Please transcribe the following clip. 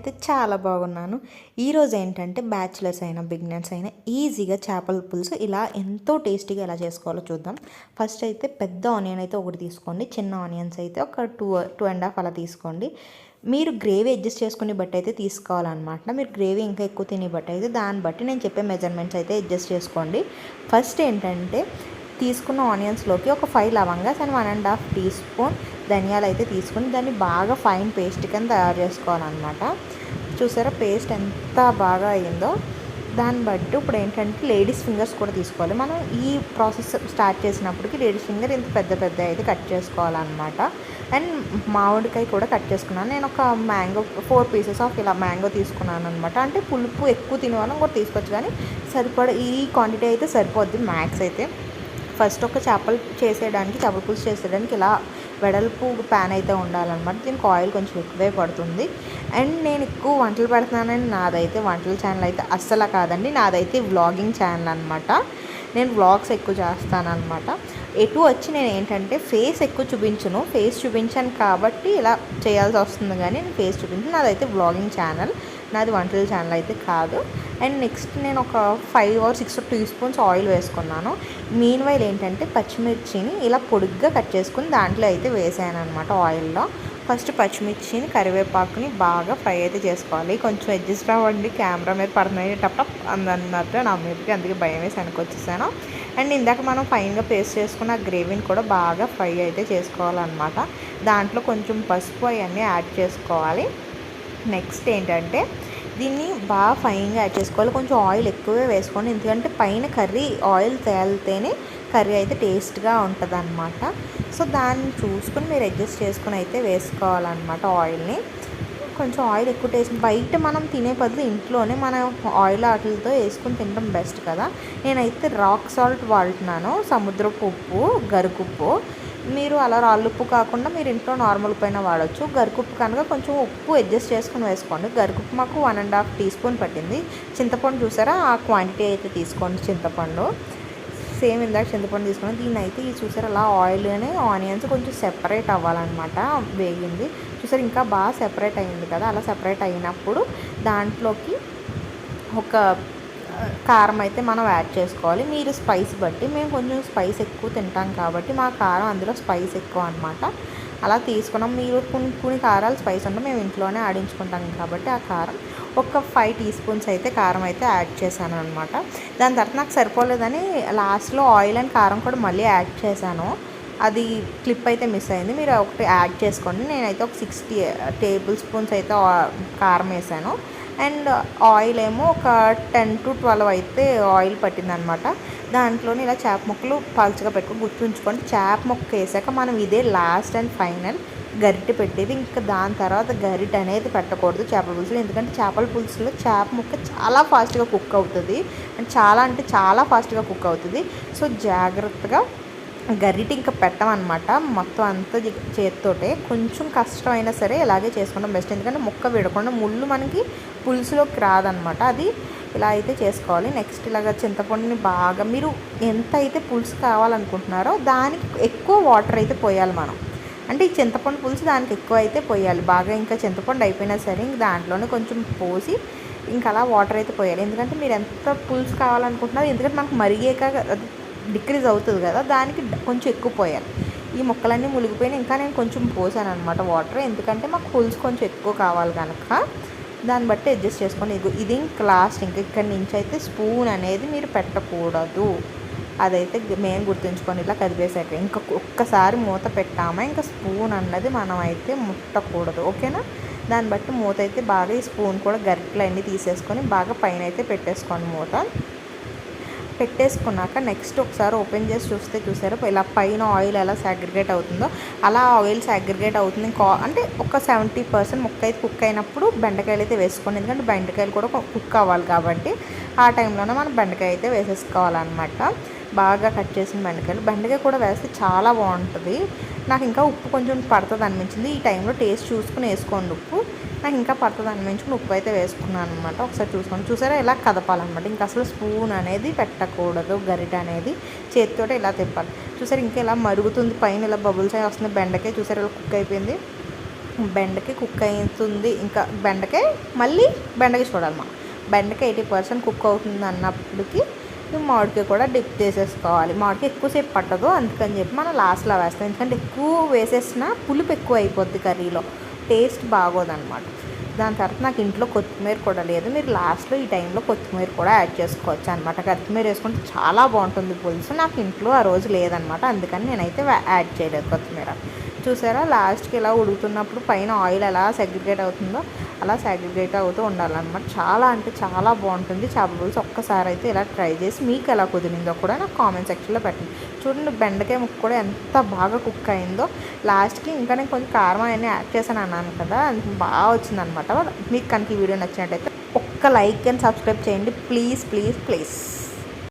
నేనైతే చాలా బాగున్నాను. ఈరోజు ఏంటంటే బ్యాచిలర్స్ అయినా బిగినర్స్ అయినా ఈజీగా చేపల పులుసు ఇలా ఎంతో టేస్టీగా ఎలా చేసుకోవాలో చూద్దాం. ఫస్ట్ అయితే పెద్ద ఆనియన్ అయితే ఒకటి తీసుకోండి. చిన్న ఆనియన్స్ అయితే ఒక టూ టూ అండ్ హాఫ్ అలా తీసుకోండి. మీరు గ్రేవీ అడ్జస్ట్ చేసుకుని బట్టి అయితే తీసుకోవాలన్నమాట. మీరు గ్రేవీ ఇంకా ఎక్కువ తినే బట్టి అయితే దాన్ని బట్టి నేను చెప్పే మెజర్మెంట్స్ అయితే అడ్జస్ట్ చేసుకోండి. ఫస్ట్ ఏంటంటే తీసుకున్న ఆనియన్స్లోకి ఒక five లవంగాస్ and one and half teaspoon ధనియాలు అయితే తీసుకుని దాన్ని బాగా ఫైన్ పేస్ట్ కింద తయారు చేసుకోవాలన్నమాట. చూసారా పేస్ట్ ఎంత బాగా అయ్యిందో? దాన్ని బట్టి ఇప్పుడు ఏంటంటే లేడీస్ ఫింగర్స్ కూడా తీసుకోవాలి. మనం ఈ ప్రాసెస్ స్టార్ట్ చేసినప్పటికి లేడీస్ ఫింగర్ ఇంత పెద్ద పెద్ద అయితే కట్ చేసుకోవాలన్నమాట. అండ్ మామిడికాయ కూడా కట్ చేసుకున్నాను. నేను ఒక మ్యాంగో ఫోర్ పీసెస్ ఆఫ్ ఇలా మ్యాంగో తీసుకున్నాను అనమాట అంటే పులుపు ఎక్కువ తినేవాళ్ళం కూడా తీసుకోవచ్చు. కానీ సరిపడ ఈ క్వాంటిటీ అయితే సరిపోద్ది మ్యాక్స్ అయితే. ఫస్ట్ ఒక చేపలు చేసేయడానికి చేపల పులుసు చేసేయడానికి ఇలా వెడల్పు ప్యాన్ అయితే ఉండాలన్నమాట. దీనికి ఆయిల్ కొంచెం ఎక్కువే పడుతుంది. అండ్ నేను ఎక్కువ వంటలు పెడుతున్నానని నాదైతే వంటల ఛానల్ అయితే అస్సలు కాదండి. నాదైతే వ్లాగింగ్ ఛానల్ అనమాట నేను వ్లాగ్స్ ఎక్కువ చేస్తానన్నమాట. ఎటు వచ్చి నేను ఏంటంటే ఫేస్ ఎక్కువ చూపించను. ఫేస్ చూపించాను కాబట్టి ఇలా చేయాల్సి వస్తుంది కానీ నేను ఫేస్ చూపించను. నాదైతే వ్లాగింగ్ ఛానల్ నాది వంటల ఛానల్ అయితే కాదు. అండ్ నెక్స్ట్ నేను ఒక five or six teaspoons oil వేసుకున్నాను. మీన్ వైల్ ఏంటంటే పచ్చిమిర్చిని ఇలా పొడుగ్గా కట్ చేసుకుని దాంట్లో అయితే వేసాను అనమాట ఆయిల్లో ఫస్ట్ పచ్చిమిర్చిని కరివేపాకుని బాగా ఫ్రై అయితే చేసుకోవాలి. కొంచెం అడ్జస్ట్ అవ్వండి కెమెరా మీద పడుతున్నప్పుడు అందన్నట్టు నా మీదకి అందుకే భయం వేసి వెనకొచ్చేసాను అండ్ ఇందాక మనం ఫైన్గా పేస్ట్ చేసుకున్న గ్రేవీని కూడా బాగా ఫ్రై అయితే చేసుకోవాలన్నమాట. దాంట్లో కొంచెం పసుపు అవన్నీ యాడ్ చేసుకోవాలి. నెక్స్ట్ ఏంటంటే దీన్ని బాగా ఫైన్గా యాడ్ చేసుకోవాలి. కొంచెం ఆయిల్ ఎక్కువే వేసుకోండి. ఎందుకంటే పైన కర్రీ ఆయిల్ తేలితేనే కర్రీ అయితే టేస్ట్గా ఉంటుంది అనమాట సో దాన్ని చూసుకుని మీరు అడ్జస్ట్ చేసుకుని అయితే వేసుకోవాలన్నమాట ఆయిల్ని కొంచెం ఆయిల్ ఎక్కువ టేస్ట్ బయట మనం తినే బదులు ఇంట్లోనే మనం ఆయిల్ ఆటలతో వేసుకుని తినడం బెస్ట్ కదా. నేనైతే రాక్ సాల్ట్ వాడుతున్నాను. సముద్రపు ఉప్పు గరుకుప్పు. మీరు అలా రాళ్ళుప్పు కాకుండా మీరు ఇంట్లో నార్మల్ పైన వాడచ్చు. గరుకుప్పు కనుక కొంచెం ఉప్పు అడ్జస్ట్ చేసుకుని వేసుకోండి. గరుకుప్పు మాకు one and half teaspoon పట్టింది. చింతపండు చూసారా? ఆ క్వాంటిటీ అయితే తీసుకోండి చింతపండు. సేమ్ ఇందాక చింతపండు తీసుకోండి దీన్ని అయితే ఇది చూసారు? అలా ఆయిల్ అని ఆనియన్స్ కొంచెం సెపరేట్ అవ్వాలన్నమాట. వేగింది. చూసారు? ఇంకా బాగా సెపరేట్ అయింది కదా? అలా సెపరేట్ అయినప్పుడు దాంట్లోకి ఒక కారం అయితే మనం యాడ్ చేసుకోవాలి. మీరు స్పైస్ బట్టి మేము కొంచెం స్పైస్ ఎక్కువ తింటాం కాబట్టి మా కారం అందులో స్పైస్ ఎక్కువ అనమాట అలా తీసుకున్నాం. మీరు కొన్ని కొన్ని కారాలు స్పైస్ ఉంటే మేము ఇంట్లోనే ఆడించుకుంటాం కాబట్టి ఆ కారం ఒక ఫైవ్ టీ స్పూన్స్ అయితే కారం అయితే యాడ్ చేశాను అనమాట దాని తర్వాత నాకు సరిపోలేదని లాస్ట్లో ఆయిల్ అండ్ కారం కూడా మళ్ళీ యాడ్ చేశాను. అది క్లిప్ అయితే మిస్ అయింది. మీరు ఒకటి యాడ్ చేసుకోండి. నేనైతే ఒక సిక్స్టీ టేబుల్ స్పూన్స్ అయితే కారం వేసాను. అండ్ ఆయిల్ ఏమో ఒక టెన్ టు ట్వెల్వ్ అయితే ఆయిల్ పట్టిందనమాట. దాంట్లోనే ఇలా చేప ముక్కలు పలుచగా పెట్టుకుని గుర్తుంచుకోండి. చేప ముక్క వేసాక మనం ఇదే లాస్ట్ అండ్ ఫైనల్ గరిటె పెట్టేది. ఇంకా దాని తర్వాత గరిటె అనేది పెట్టకూడదు చేపల పులుసులు. ఎందుకంటే చేపల పులుసులో చేప ముక్క చాలా ఫాస్ట్గా కుక్ అవుతుంది. అండ్ చాలా అంటే చాలా ఫాస్ట్గా కుక్ అవుతుంది. సో జాగ్రత్తగా గరిటి ఇంకా పెట్టమన్నమాట. మొత్తం అంతా చేతితోటే. కొంచెం కష్టమైనా సరే ఇలాగే చేసుకోవడం బెస్ట్. ఎందుకంటే ముక్క విడకుండా ముళ్ళు మనకి పులుసులోకి రాదనమాట అది ఇలా అయితే చేసుకోవాలి. నెక్స్ట్ ఇలాగ చింతపండుని బాగా మీరు ఎంత అయితే పులుసు కావాలనుకుంటున్నారో దానికి ఎక్కువ వాటర్ అయితే పోయాలి మనం. అంటే ఈ చింతపండు పులుసు దానికి ఎక్కువ అయితే పోయాలి. బాగా ఇంకా చింతపండు అయిపోయినా సరే ఇంక దాంట్లోనే కొంచెం పోసి ఇంకా అలా వాటర్ అయితే పోయాలి. ఎందుకంటే మీరు ఎంత పులుసు కావాలనుకుంటున్నారో ఎందుకంటే మనకు మరిగాక డిక్రీజ్ అవుతుంది కదా దానికి కొంచెం ఎక్కువ పోయాలి. ఈ మొక్కలన్నీ మునిగిపోయిన ఇంకా నేను కొంచెం పోసాను అనమాట వాటర్ ఎందుకంటే మాకు హోల్స్ కొంచెం ఎక్కువ కావాలి కనుక దాన్ని బట్టి అడ్జస్ట్ చేసుకొని ఇది ఇది ఇంక లాస్ట్ ఇంక ఇక్కడి నుంచి అయితే స్పూన్ అనేది మీరు పెట్టకూడదు. అదైతే మేము గుర్తుంచుకొని ఇలా కదిపేసాక ఇంకా ఒక్కసారి మూత పెట్టామా ఇంకా స్పూన్ అన్నది మనం అయితే ముట్టకూడదు. ఓకేనా? దాన్ని బట్టి మూత అయితే బాగా ఈ స్పూన్ కూడా గరిటలు అన్నీ తీసేసుకొని బాగా పైన అయితే పెట్టేసుకోండి మూత. పెట్టేసుకున్నాక నెక్స్ట్ ఒకసారి ఓపెన్ చేసి చూస్తే చూసారు? ఇలా పైన ఆయిల్ ఎలా సాగ్రిగేట్ అవుతుందో అలా ఆయిల్ సాగ్రిగేట్ అవుతుంది. అంటే ఒక సెవెంటీ పర్సెంట్ ముక్క అయితే కుక్ అయినప్పుడు బెండకాయలు అయితే వేసుకోండి. ఎందుకంటే బెండకాయలు కూడా కుక్ అవ్వాలి కాబట్టి ఆ టైంలోనే మనం బెండకాయ అయితే వేసేసుకోవాలన్నమాట. బాగా కట్ చేసిన బెండకాయలు. బెండకాయ కూడా వేస్తే చాలా బాగుంటుంది. నాకు ఇంకా ఉప్పు కొంచెం పడుతుంది అనిపించింది. ఈ టైంలో టేస్ట్ చూసుకుని వేసుకోండి ఉప్పు. నాకు ఇంకా పడుతుంది అనిపించుకుని ఉప్పు అయితే వేసుకున్నాను అనమాట ఒకసారి చూసుకోండి. చూసారా? ఇలా కదపాలన్నమాట. ఇంకా అసలు స్పూన్ అనేది పెట్టకూడదు. గరిట అనేది చేతితో ఇలా తిప్పాలి. చూసారు? ఇంకా ఇలా మరుగుతుంది. పైన ఇలా బబుల్స్ అయి వస్తుంది బెండకాయ చూసారు? ఇలా కుక్ అయిపోయింది. బెండకాయ కుక్ అవుతుంది. ఇంకా బెండకాయ మళ్ళీ బెండకాయ చూడాలి మనం. బెండకాయ ఎయిటీ పర్సెంట్ కుక్ అవుతుంది అన్నప్పటికీ మామిడికాయ కూడా డిప్ చేసేసుకోవాలి. మామిడికాయ ఎక్కువసేపు పట్టదు. అందుకని చెప్పి మనం లాస్ట్లో వేస్తాం. ఎందుకంటే ఎక్కువ వేసేసిన పులుపు ఎక్కువ అయిపోద్ది కర్రీలో. టేస్ట్ బాగోదనమాట. దాని తర్వాత నాకు ఇంట్లో కొత్తిమీర కూడా లేదు. మీరు లాస్ట్లో ఈ టైంలో కొత్తిమీర కూడా యాడ్ చేసుకోవచ్చు అనమాట. కొత్తిమీర వేసుకుంటే చాలా బాగుంటుంది పులుసు. నాకు ఇంట్లో ఆ రోజు లేదనమాట. అందుకని నేనైతే యాడ్ చేయలేదు కొత్తిమీర. చూసారా? లాస్ట్కి ఇలా ఉడుకుతున్నప్పుడు పైన ఆయిల్ ఎలా సెగ్రిగేట్ అవుతుందో అలా సెగ్రిగేట్ అవుతూ ఉండాలన్నమాట. చాలా అంటే చాలా బాగుంటుంది. చేపల పులుసు ఒక్కసారి అయితే ఇలా ట్రై చేసి మీకు ఎలా కుదిరిందో కూడా నాకు కామెంట్ సెక్షన్లో పెట్టండి. చూడండి బెండకాయ ముక్క కూడా ఎంత బాగా కుక్ అయిందో. లాస్ట్కి ఇంకా నేను కొంచెం కారం అవన్నీ యాడ్ చేశాను అన్నాను కదా అది బాగా వచ్చిందనమాట మీకు కనుక ఈ వీడియో నచ్చినట్టయితే ఒక్క లైక్ అండ్ సబ్స్క్రైబ్ చేయండి. Please please please.